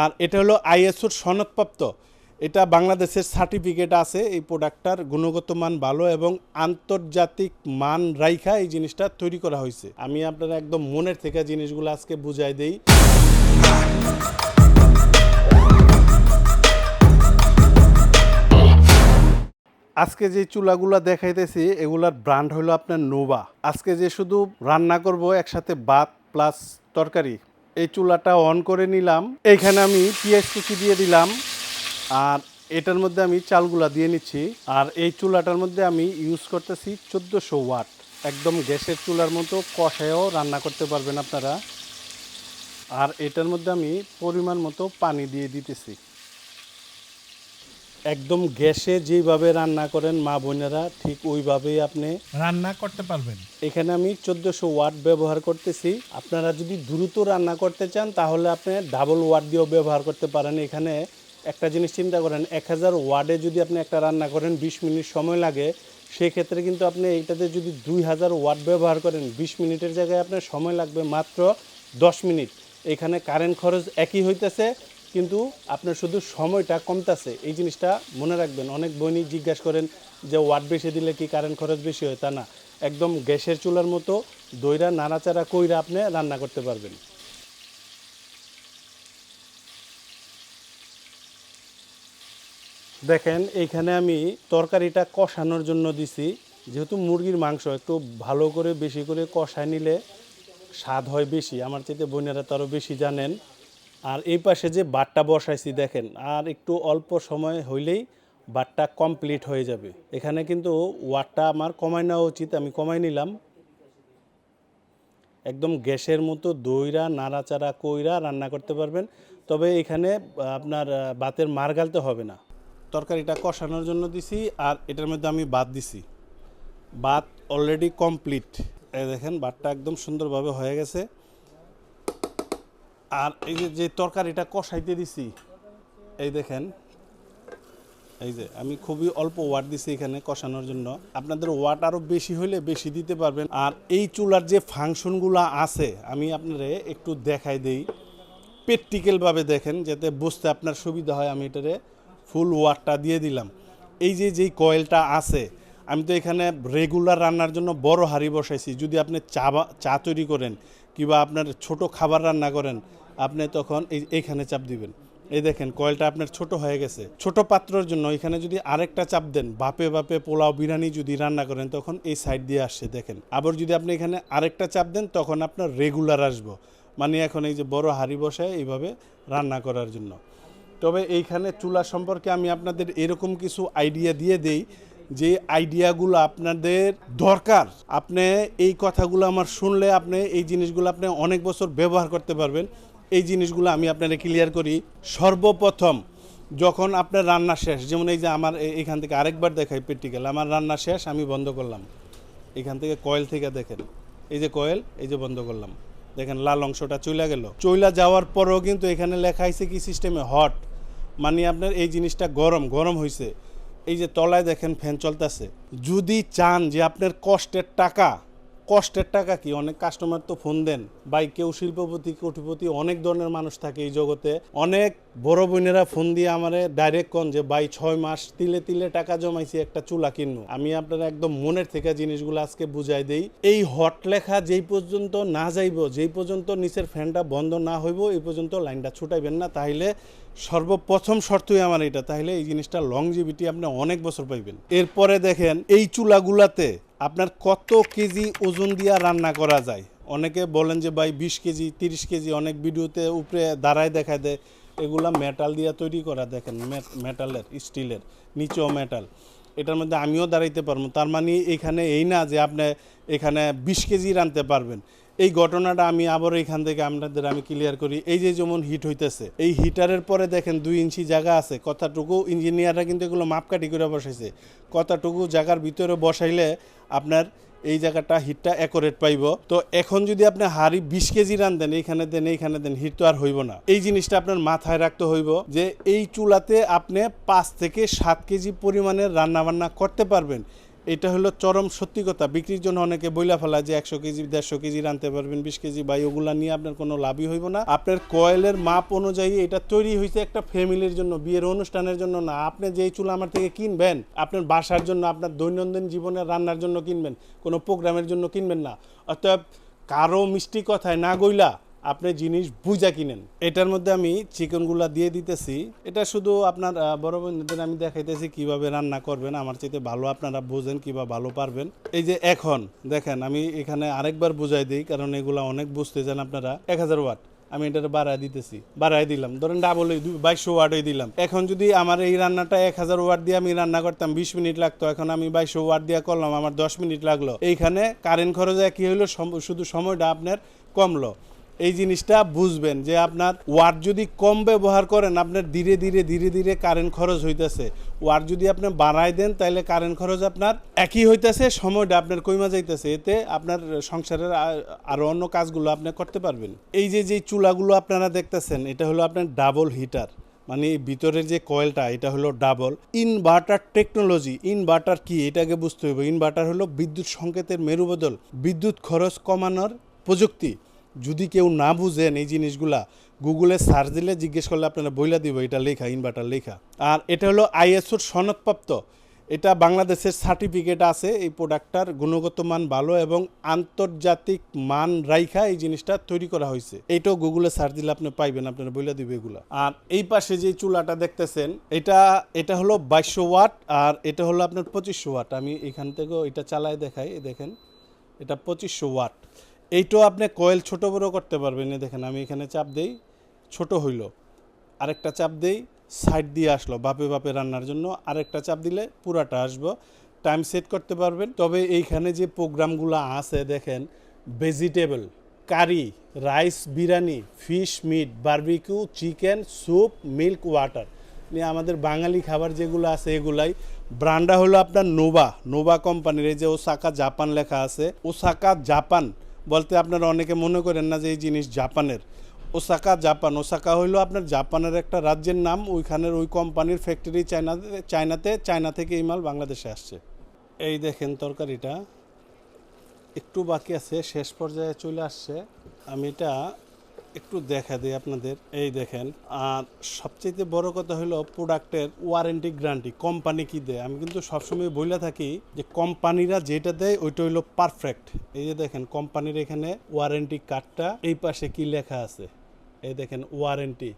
আর এটা হলো আইএসওর সনদপ্রাপ্ত। এটা বাংলাদেশের সার্টিফিকেট আছে, এই প্রোডাক্টটার গুণগত মান ভালো এবং আন্তর্জাতিক মান রাইখা এই জিনিসটা তৈরি করা হয়েছে। আমি আপনারা একদম মনের থেকে জিনিসগুলো আজকে বুঝাই দেই। আজকে যে চুলাগুলো দেখাইতেছি, এগুলার ব্র্যান্ড হলো আপনার নোভা। আজকে যে শুধু রান্না করব, একসাথে ভাত প্লাস তরকারি। এই চুলাটা অন করে নিলাম। এখানে আমি পেঁয়াজ কুচি দিয়ে দিলাম। আর এটার মধ্যে আমি চালগুলা দিয়ে নিচ্ছি। আর এই চুলাটার মধ্যে আমি ইউজ করতেছি চোদ্দোশো ওয়াট। একদম গ্যাসের চুলার মতো কষায়ও রান্না করতে পারবেন আপনারা। আর এটার মধ্যে আমি পরিমাণ মতো পানি দিয়ে দিতেছি। একদম গ্যাসে যেভাবে রান্না করেন মা বোনেরা ঠিক ওইভাবেই আপনি রান্না করতে পারবেন। এখানে আমি চোদ্দোশো ওয়াট ব্যবহার করতেছি। আপনারা যদি দ্রুত রান্না করতে চান তাহলে আপনি ডাবল ওয়াট দিয়েও ব্যবহার করতে পারেন। এখানে একটা জিনিস চিন্তা করেন এক হাজার ওয়ার্ডে যদি আপনি একটা রান্না করেন বিশ মিনিট সময় লাগে। সেক্ষেত্রে কিন্তু আপনি এইটাতে যদি দুই হাজার ওয়াট ব্যবহার করেন বিশ মিনিটের জায়গায় আপনার সময় লাগবে মাত্র দশ মিনিট। এখানে কারেন্ট খরচ একই হইতেছে। কিন্তু আপনার শুধু সময়টা কমতেছে। এই জিনিসটা মনে রাখবেন। অনেক বইনি জিজ্ঞাসা করেন যে, ওয়াট বেশি দিলে কি কারেন্ট খরচ বেশি হয়? তা না। একদম গ্যাসের চুলার মতো দইরা, নাড়াচাড়া কইরা আপনি রান্না করতে পারবেন। দেখেন, এইখানে আমি তরকারিটা কষানোর জন্য দিছি। যেহেতু মুরগির মাংস, একটু ভালো করে বেশি করে কষায় নিলে স্বাদ হয় বেশি। আমার চাইতে বোনেরা তারও বেশি জানেন। আর এই পাশে যে বাটটা বসাইছি দেখেন, আর একটু অল্প সময় হইলেই বাটটা কমপ্লিট হয়ে যাবে। এখানে কিন্তু ওয়াটটা আমার কমাই নেওয়া উচিত, আমি কমাই নিলাম। একদম গ্যাসের মতো দইরা, নাড়াচাড়া কইরা রান্না করতে পারবেন। তবে এখানে আপনার বাতের মার গালতে হবে না। তরকারিটা কষানোর জন্য দিছি, আর এটার মধ্যে আমি ভাত দিছি। ভাত অলরেডি কমপ্লিট। দেখেন, ভাতটা একদম সুন্দরভাবে হয়ে গেছে। আর এই যে যে তরকারিটা কষাইতে দিছি, এই দেখেন, এই যে আমি খুবই অল্প ওয়াট দিছি এখানে কষানোর জন্য। আপনাদের ওয়াট আরও বেশি হলে বেশি দিতে পারবেন। আর এই চুলার যে ফাংশনগুলো আছে, আমি আপনারে একটু দেখাই দেই। প্র্যাকটিক্যালভাবে দেখেন, যাতে বুঝতে আপনার সুবিধা হয়, আমি এটারে ফুল ওয়াটটা দিয়ে দিলাম। এই যে, যেই কয়েলটা আছে, আমি তো এখানে রেগুলার রান্নার জন্য বড় হাঁড়ি বসাইছি। যদি আপনি চা চা তৈরি করেন কিংবা আপনার ছোট খাবার রান্না করেন, আপনি তখন এই, এইখানে চাপ দিবেন। এই দেখেন, কয়েলটা আপনার ছোট হয়ে গেছে। ছোট পাত্রর জন্য এখানে যদি আরেকটা চাপ দেন, বাপে বাপে পোলাও, বিরিয়ানি যদি রান্না করেন, তখন এই সাইড দিয়ে আসছে, দেখেন। আবার যদি আপনি এখানে আরেকটা চাপ দেন, তখন আপনার রেগুলার আসব। মানে এখন এই যে বড় হাঁড়ি বসায় এইভাবে রান্না করার জন্য। তবে এইখানে চুলা সম্পর্কে আমি আপনাদের এরকম কিছু আইডিয়া দিয়ে দেই। যে আইডিয়াগুলো আপনাদের দরকার, আপনি এই কথাগুলো আমার শুনলে আপনি এই জিনিসগুলো আপনি অনেক বছর ব্যবহার করতে পারবেন। এই জিনিসগুলো আমি আপনারা ক্লিয়ার করি। সর্বপ্রথম, যখন আপনার রান্না শেষ, যেমন এই যে আমার এখান থেকে আরেকবার দেখাই প্র্যাকটিক্যাল আমার রান্না শেষ, আমি বন্ধ করলাম। এখান থেকে কয়েল থেকে দেখেন, এই যে কয়েল এই যে বন্ধ করলাম। দেখেন লাল অংশটা চইলা গেল। চইলা যাওয়ার পরেও কিন্তু এখানে লেখা হয়েছে কি সিস্টেমে হট মানে আপনার এই জিনিসটা গরম গরম হয়েছে এই যে তলায় দেখেন ফ্যান চলতেছে। যদি চান যে আপনার কষ্টের টাকা কষ্টের টাকা কি? অনেক কাস্টমার তো ফোন দেন। ভাই, কেউ শিল্পপতি, কোটিপতি, অনেক ধরনের মানুষ থাকে এই জগতে। অনেক বড় বোনেরা ফোন দিয়ে আমারে ডাইরেক্ট কন যে, ভাই, ছয় মাস তিলে তিলে টাকা জমাইছি, একটা চুলা কিনবো। আমি আপনারা একদম মনের থেকে জিনিসগুলো আজকে বুঝাই দেই। এই হট লেখা যেই পর্যন্ত না যাইব, যেই পর্যন্ত নিচের ফ্যানটা বন্ধ না হইব, এই পর্যন্ত লাইনটা ছুটাইবেন না। তাইলে সর্বপ্রথম শর্তই আমার এটা। তাহলে এই জিনিসটা লং লংজিভিটি আপনি অনেক বছর পাইবেন। এরপরে দেখেন, এই চুলাগুলাতে আপনার কত কেজি ওজন দিয়ে রান্না করা যায়? অনেকে বলেন যে, ভাই, বিশ কেজি, তিরিশ কেজি। অনেক ভিডিওতে উপরে দাঁড়ায় দেখা দেয়, এগুলা মেটাল দিয়ে তৈরি করা। দেখেন মেটালের স্টিলের, নিচেও মেটাল এটার মধ্যে আমিও দাঁড়াইতে পারব। তার মানে এখানে এই না যে, আপনি এখানে বিশ কেজি রানতে পারবেন। এই ঘটনাটা আমি আবার এখান থেকে আপনাদের আমি ক্লিয়ার করি। এই যে যেমন হিট হইতেছে, এই হিটারের পরে দেখেন দুই ইঞ্চি জায়গা আছে কতটুকু ইঞ্জিনিয়াররা কিন্তু এগুলো মাপকাঠি করে বসাইছে। কতটুকু জায়গার ভিতরে বসাইলে আপনার এই জায়গাটা হিটটা অ্যাকোরেট পাইব। তো এখন যদি আপনি হাড়ি বিশ কেজি রান দেন, এইখানে দেন এইখানে দেন হিট তো আর হইব না। এই জিনিসটা আপনার মাথায় রাখতে হইব যে এই চুলাতে আপনি পাঁচ থেকে সাত কেজি পরিমাণের রান্না বান্না করতে পারবেন। এটা হলো চরম সত্যি কথা। বিক্রির জন্য অনেকে বইলা ফেলা যে একশো কেজি, দেড়শো কেজি রানতে পারবেন, বিশ কেজি বা ওগুলা নিয়ে আপনার কোনো লাভই হইব না। আপনার কয়েলের মাপ অনুযায়ী এটা তৈরি হয়েছে একটা ফ্যামিলির জন্য, বিয়ের অনুষ্ঠানের জন্য না। আপনি যেই চুলা আমার থেকে কিনবেন, আপনার বাসার জন্য, আপনার দৈনন্দিন জীবনে রান্নার জন্য কিনবেন, কোনো প্রোগ্রামের জন্য কিনবেন না। অর্থাৎ কারও মিষ্টি কথায় না গইলা আপনি জিনিস বুঝা কিনেন। এটার মধ্যে আমি চিকেনগুলা দিয়ে দিতেছি। এটা শুধু আপনার বড় বোনদের আমি দেখাইতেছি কীভাবে রান্না করবেন। আমার চাইতে ভালো আপনারা বোঝেন কিবা ভালো পারবেন। এই যে এখন, দেখেন, আমি এখানে আরেকবার বুঝাই দিই, কারণ এগুলা অনেক বুঝতে চান আপনারা। এক হাজার ওয়াট, আমি এটা বাড়ায় দিতেছি। বাড়ায় দিলাম। ধরেন ডাবল বাইশশো ওয়াটই দিলাম। এখন যদি আমার এই রান্নাটা এক হাজার ওয়াট দিয়ে আমি রান্না করতাম, বিশ মিনিট লাগতো। এখন আমি বাইশশো ওয়াট দিয়ে করলাম, আমার দশ মিনিট লাগল। এইখানে কারেন্ট খরচ কি সম- শুধু সময়টা আপনার কমলো। এই জিনিসটা বুঝবেন যে আপনার ওয়াট যদি কম ব্যবহার করেন, আপনার ধীরে ধীরে ধীরে ধীরে কারেন্ট খরচ হইতেছে। ওয়াট যদি আপনি বাড়ায় দেন তাহলে কারেন্ট খরচ আপনার একই হইতেছে, সময়টা আপনার কইমা যাইতেছে। এতে আপনার সংসারের আ- আরও অন্য কাজগুলো আপনি করতে পারবেন। এই যে যে চুলাগুলো আপনারা দেখতেছেন, এটা হলো আপনার ডাবল হিটার মানে ভিতরের যে কয়েলটা, এটা হলো ডাবল ইনভার্টার টেকনোলজি ইনভার্টার কি? এটাকে বুঝতে হবে ইনভার্টার হলো বিদ্যুৎ সংকেতের মেরুবদল, বিদ্যুৎ খরচ কমানোর প্রযুক্তি। যদি কেউ না বুঝেন এই জিনিসগুলা গুগলে সার্চ দিলে জিজ্ঞেস করলে আপনারা বইলা দিব, এটা লেখা ইনভার্টার লেখা। আর এটা হলো আইএসওর সনদপ্রাপ্ত। এটা বাংলাদেশের সার্টিফিকেট আছে, এই প্রোডাক্টটার গুণগত মান ভালো এবং আন্তর্জাতিক মান রাইখা এই জিনিসটা তৈরি করা হয়েছে। এইটাও গুগলে সার্চ দিলে আপনি পাইবেন, আপনারা বইলা দিবে এগুলো। আর এই পাশে যে চুলাটা দেখতেছেন, এটা এটা হলো বাইশশো ওয়াট আর এটা হলো আপনার পঁচিশশো ওয়াট। আমি এখান থেকেও এটা চালায় দেখাই দেখেন, এটা পঁচিশশো ওয়াট। এইটাও আপনি কয়েল ছোট বড় করতে পারবেন দেখেন আমি এখানে চাপ দেই, ছোট হইল। আরেকটা চাপ দেই, সাইড দিয়ে আসলো, বাপে বাপে রান্নার জন্য আরেকটা চাপ দিলে পুরাটা আসব। টাইম সেট করতে পারবেন। তবে এইখানে যে প্রোগ্রামগুলো আছে, দেখেন, vegetable, curry, rice, biryani, fish, meat, barbecue, chicken, soup, milk, water নিয়ে আমাদের বাঙালি খাবার যেগুলো আছে এগুলাই। ব্র্যান্ডটা হলো আপনার নোভা নোভা কোম্পানির, এই যে ওসাকা জাপান লেখা আছে। ওসাকা জাপান বলতে আপনারা অনেকে মনে করেন না যে এই জিনিস জাপানের। Osaka Japan. ওসাকা হইল আপনার জাপানের একটা রাজ্যের নাম, ওইখানের ওই কোম্পানির ফ্যাক্টরি চায়না, চায়নাতে, চায়না থেকে এই মাল বাংলাদেশে আসছে। এই দেখেন তরকারিটা। একটু বাকি আছে, শেষ পর্যায়ে চলে আসছে। আমি এটা একটু দেখা দিই আপনাদের, এই দেখেন। আর সবচেয়ে বড় কথা হলো প্রোডাক্টের ওয়ারেন্টি গ্যারান্টি কোম্পানি কি দেয়? আমি কিন্তু সবসময় বলে থাকি যে কোম্পানিরা যেটা দেয় ওইটা হলো পারফেক্ট এই যে দেখেন কোম্পানির এখানে ওয়ারেন্টি কার্ডটা এই পাশে কি লেখা আছে? এই দেখেন ওয়ারেন্টি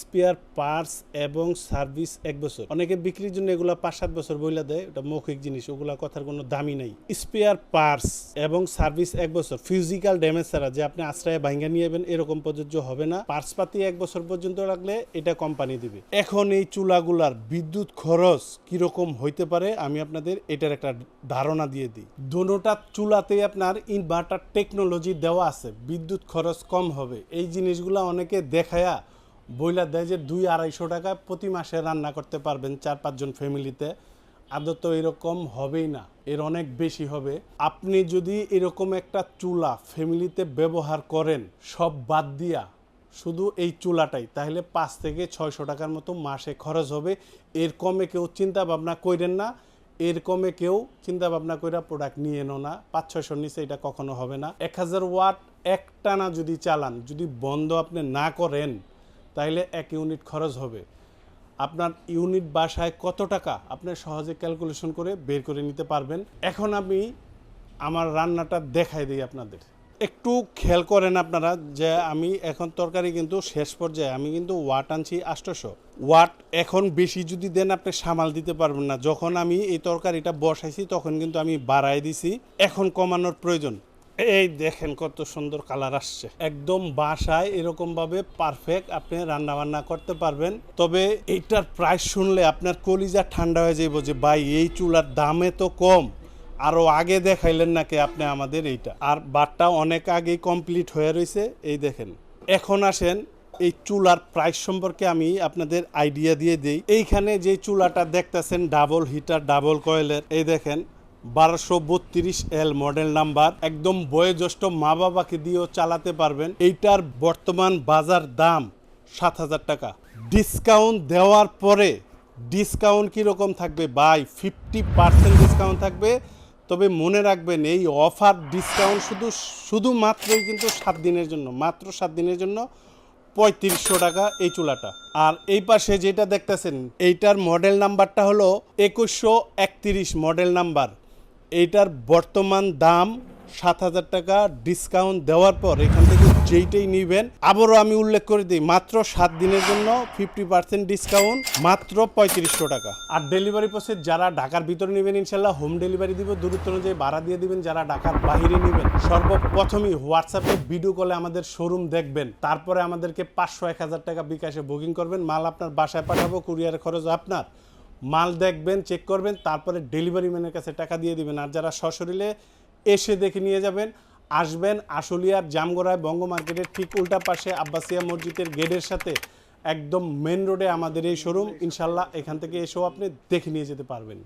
স্পেয়ার পার্টস এবং সার্ভিস এক বছর। অনেকে বিক্রির জন্য এগুলা পাঁচ সাত বছর বইলা দেয় ওটা মৌখিক জিনিস, ওগুলা কথার কোনো দামি নাই। স্পেয়ার পার্টস এবং সার্ভিস এক বছর, ফিজিক্যাল ড্যামেজ ছাড়া যে আপনি আশ্রয় ভাঙ্গা নিয়ে যাবেন, এরকম প্রযোজ্য হবে না। পার্টস পাতি এক বছর পর্যন্ত রাখলে এটা কোম্পানি দিবে। এখন এই চুলাগুলার বিদ্যুৎ খরচ কীরকম হইতে পারে, আমি আপনাদের এটার একটা ধারণা দিয়ে দিই। দোনোটা চুলাতেই আপনার ইনভার্টার টেকনোলজি দেওয়া আছে, বিদ্যুৎ খরচ কম হবে। এই জিনিসগুলো অনেকে দেখায়া বইলা দেয় যে দুই আড়াইশো টাকা প্রতি মাসে রান্না করতে পারবেন চার পাঁচজন ফ্যামিলিতে। আদত এরকম হবেই না, এর অনেক বেশি হবে। আপনি যদি এরকম একটা চুলা ফ্যামিলিতে ব্যবহার করেন, সব বাদ দিয়া শুধু এই চুলাটাই, তাহলে পাঁচ থেকে ছয়শো টাকার মতো মাসে খরচ হবে। এর কমে কেউ চিন্তা ভাবনা করেন না, এর কমে কেউ চিন্তা ভাবনা করে প্রোডাক্ট নিয়ে এনো না। পাঁচ ছয়শোর নিচে এটা কখনো হবে না। এক হাজার ওয়াট একটানা যদি চালান, যদি বন্ধ আপনি না করেন তাহলে এক ইউনিট খরচ হবে। আপনার ইউনিট বাসায় কত টাকা আপনি সহজে ক্যালকুলেশন করে বের করে নিতে পারবেন। এখন আমি আমার রান্নাটা দেখাই দিই আপনাদের। একটু খেয়াল করেন আপনারা যে আমি এখন তরকারি কিন্তু শেষ পর্যায়ে, আমি কিন্তু ওয়াট আনছি আষ্টশো ওয়াট এখন বেশি যদি দেন আপনি সামাল দিতে পারবেন না। যখন আমি এই তরকারিটা বসাইছি, তখন কিন্তু আমি বাড়াই দিছি। এখন কমানোর প্রয়োজন। এই দেখেন কত সুন্দর কালার আসছে। একদম বাসায় এরকম ভাবে পারফেক্ট আপনি রান্না বান্না করতে পারবেন। তবে এইটার প্রাইস শুনলে আপনার কলিজা ঠান্ডা হয়ে যাইব যে, ভাই, এই চুলার দামে তো কম। আরও আগে দেখাইলেন নাকি আপনি আমাদের এইটা? আর বাটটা অনেক আগেই কমপ্লিট হয়ে রয়েছে এই দেখেন। এখন আসেন, এই চুলার প্রাইস সম্পর্কে আমি আপনাদের আইডিয়া দিয়ে দিই। এইখানে যে চুলাটা দেখতেছেন ডাবল হিটার ডাবল কয়েলের এই দেখেন। বারোশো বত্রিশ এল মডেল নাম্বার। একদম বয়োজ্যেষ্ঠ মা বাবাকে দিয়েও চালাতে পারবেন। এইটার বর্তমান বাজার দাম সাত হাজার টাকা। ডিসকাউন্ট দেওয়ার পরে ডিসকাউন্ট কীরকম থাকবে? বাই ফিফটি পার্সেন্ট ডিসকাউন্ট থাকবে। তবে মনে রাখবেন, এই অফার ডিসকাউন্ট শুধু, শুধুমাত্রই কিন্তু সাত দিনের জন্য, মাত্র সাত দিনের জন্য পঁয়ত্রিশশো টাকা এই চুলাটা। আর এই পাশে যেটা দেখতেছেন, এইটার মডেল নাম্বারটা হলো একুশশো একত্রিশ মডেল নাম্বার। এইটার বর্তমান দাম সাত হাজার টাকা ডিসকাউন্ট দেওয়ার পর এখান থেকে যেইটাই নিবেন, আবারও আমি উল্লেখ করে দিই, মাত্র সাত দিনের জন্য ফিফটি পার্সেন্ট ডিসকাউন্ট মাত্র পঁয়ত্রিশশো টাকা। আর ডেলিভারি প্রসেস যারা ঢাকার ভিতরে নেবেন, ইনশাল্লাহ হোম ডেলিভারি দিব, দূরত্ব অনুযায়ী ভাড়া দিয়ে দিবেন, যারা ঢাকার বাইরে নেবেন। সর্বপ্রথমই হোয়াটসঅ্যাপে ভিডিও কলে আমাদের শোরুম দেখবেন। তারপরে আমাদেরকে পাঁচশো, এক হাজার টাকা বিকাশে বুকিং করবেন। মাল আপনার বাসায় পাঠাবো কুরিয়ার খরচ আপনার। মাল দেখবেন চেক করবেন, তারপরে ডেলিভারি ম্যানের কাছে টাকা দিয়ে দিবেন। আর যারা সশরীরে এসে দেখে নিয়ে যাবেন, আসবেন আশুলিয়ার জামগড়ায় বঙ্গ মার্কেটের ঠিক উল্টা পাশে আব্বাসিয়া মসজিদের গেটের সাথে। একদম মেন রোডে আমাদের এই শোরুম ইনশাল্লাহ এখান থেকে এসেও আপনি দেখে নিয়ে যেতে পারবেন।